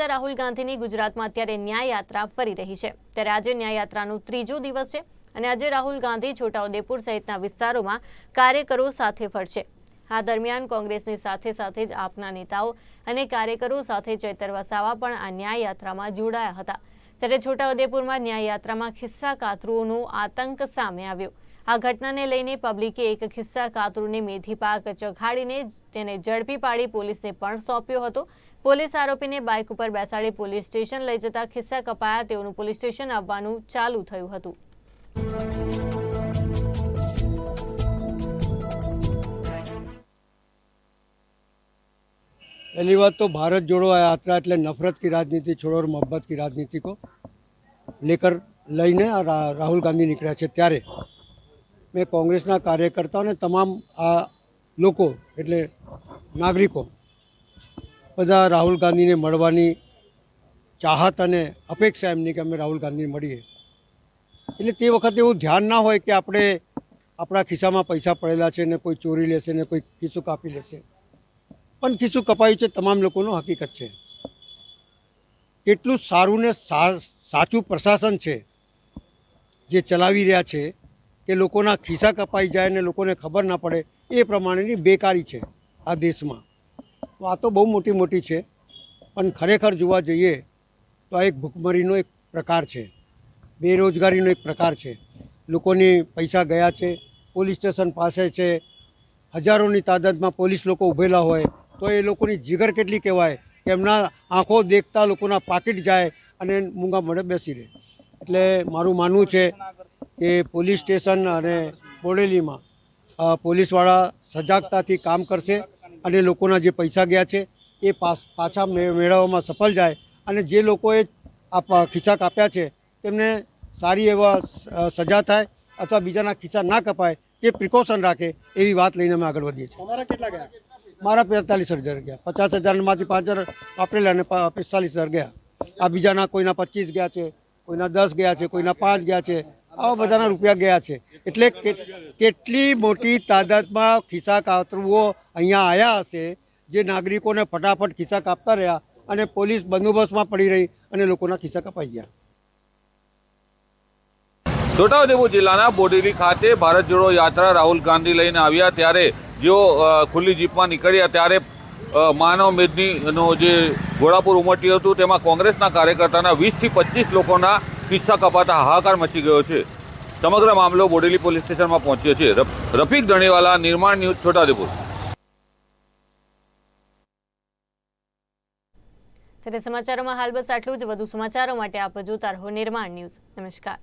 રાહુલ ગાંધીની ગુજરાતમાં અત્યારે ન્યાય યાત્રા ફરી રહી છે. ત્યારે આજે ન્યાય યાત્રાનો ત્રીજો દિવસ છે અને આજે રાહુલ ગાંધી છોટાઉદેપુર સહિતના વિસ્તારોમાં કાર્યકરો સાથે ફરશે. આ દરમિયાન કોંગ્રેસની સાથે સાથે જ આપના નેતાઓ અને કાર્યકરો સાથે ચૈતર વસાવા પણ આ ન્યાય યાત્રામાં જોડાયા હતા. ત્યારે છોટાઉદેપુરમાં ન્યાય યાત્રામાં ખિસ્સા કાતરુઓનો આતંક સામે આવ્યો. આ ઘટનાને લઈને પબ્લિકે એક ખિસ્સા કાતરુને મેથી પાક ચઘાડીને તેને ઝડપી પાડી પોલીસને પણ સોંપ્યો હતો. પોલીસ આરોપીને બાઇક ઉપર બેસાડી પોલીસ સ્ટેશન લઈ જતા ખિસ્સા કપાયા તેઓનું પોલીસ સ્ટેશન આવવાનું ચાલુ થયું હતું पहली बात तो भारत जोड़ो यात्रा એટલે नफरत की राजनीति छोड़ो और मोहब्बत की राजनीति को लेकर લઈને આ રા- રાહુલ ગાંધી નીકળ્યા છે ત્યારે મેં કોંગ્રેસના કાર્યકર્તાઓને તમામ આ લોકો એટલે નાગરિકો બધા રાહુલ ગાંધીને મળવાની ચાહત અને અપેક્ષા એમની કે અમે રાહુલ ગાંધીને મળીએ. એટલે તે વખતે એવું ધ્યાન ના હોય કે આપણે આપણા ખિસ્સામાં પૈસા પડેલા છે ને કોઈ ચોરી લેશે ને કોઈ ખિસ્સું કાપી લેશે. પણ ખિસ્સું કપાયું છે તમામ લોકોનો હકીકત છે. કેટલું સારું ને સાચું પ્રશાસન છે જે ચલાવી રહ્યા છે કે લોકોના ખિસ્સા કપાઈ જાય ને લોકોને ખબર ના પડે એ પ્રમાણેની બેકારી છે આ દેશમાં. વાતો બહુ મોટી મોટી છે, પણ ખરેખર જોવા જઈએ તો આ એક ભૂખમરીનો એક પ્રકાર છે, બેરોજગારીનો એક પ્રકાર છે. લોકોની પૈસા ગયા છે, પોલીસ સ્ટેશન પાસે છે, હજારોની તાદાદમાં પોલીસ લોકો ઊભેલા હોય, તો એ લોકોની જીગર કેટલી કહેવાય કે એમના આંખો દેખતા લોકોના પાકીટ જાય અને મૂંગા મળે બેસી રહે. એટલે મારું માનવું છે કે પોલીસ સ્ટેશન અને બોડેલીમાં પોલીસવાળા સજાગતાથી કામ કરશે અને લોકોના જે પૈસા ગયા છે એ પાછા મેળવવામાં સફળ જાય અને જે લોકોએ આ ખિસ્સા કાપ્યા છે તેમને સારી એવા સજા થાય અથવા બીજાના ખિસ્સા ના કપાય તે પ્રિકોશન રાખે એવી વાત લઈને અમે આગળ વધીએ છીએ. તમારા કેટલા ગયા? મારા પેંતાલીસ હજાર ગયા. પચાસ હજારમાંથી પાંચ હજાર વાપરેલા અને પ- પિસ્તાલીસ હજાર ગયા. આ બીજાના કોઈના પચીસ ગયા છે કોઈના દસ ગયા છે કોઈના પાંચ ગયા છે. આવા બધાના રૂપિયા ગયા છે. એટલે કેટલી મોટી તાદાદમાં ખિસ્સા કાતરુઓ અહીંયા આવ્યા હશે, જે નાગરિકોને ફટાફટ ખિસ્સા કાપતા રહ્યા અને પોલીસ બંદોબસ્તમાં પડી રહી અને લોકોના ખિસ્સા કપાઈ ગયા. છોટાઉદેપુર જિલ્લાના બોડેલી ખાતે ભારત જોડો યાત્રા રાહુલ ગાંધી લઈને આવ્યા ત્યારે જેઓ ખુલ્લી જીપમાં નીકળ્યા ત્યારે માનવ મેદનીનો જે ઘોડાપુર ઉમટ્યું હતું, તેમાં કોંગ્રેસના કાર્યકર્તાના વીસથી પચીસ લોકોના કિસ્સા કપાતા હાહાકાર મચી ગયો છે. સમગ્ર મામલો બોડેલી પોલીસ સ્ટેશનમાં પહોંચ્યો છે. રફીક ધણીવાલા, નિર્માણ ન્યૂઝ, છોટાઉદેપુર. ત્યારે સમાચારોમાં હાલ બસ આટલું જ. વધુ સમાચારો માટે આપ જોતા રહો નિર્માણ ન્યૂઝ. નમસ્કાર.